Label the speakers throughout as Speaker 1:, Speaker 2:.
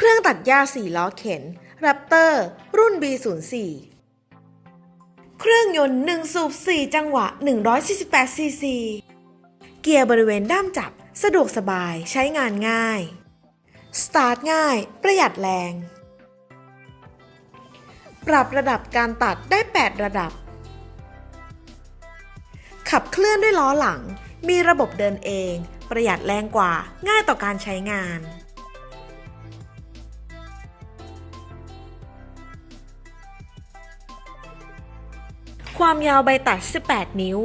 Speaker 1: เครื่องตัดหญ้า4ล้อเข็น Raptor รุ่น B04 เครื่องยนต์1สูบ4 จังหวะ 148 ซีซี เกียร์บริเวณด้ามจับ สะดวกสบายใช้งานง่าย สตาร์ทง่าย ประหยัดแรง ปรับระดับการตัดได้ 8 ระดับ ขับเคลื่อนด้วยล้อหลัง มีระบบเดินเอง ประหยัดแรงกว่า ง่ายต่อการใช้งาน ความยาวใบตัด 18 นิ้ว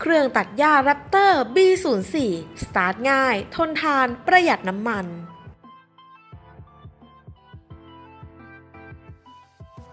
Speaker 1: เครื่องตัดหญ้าแรปเตอร์ B04 สตาร์ทง่าย ทนทาน ประหยัดน้ำมัน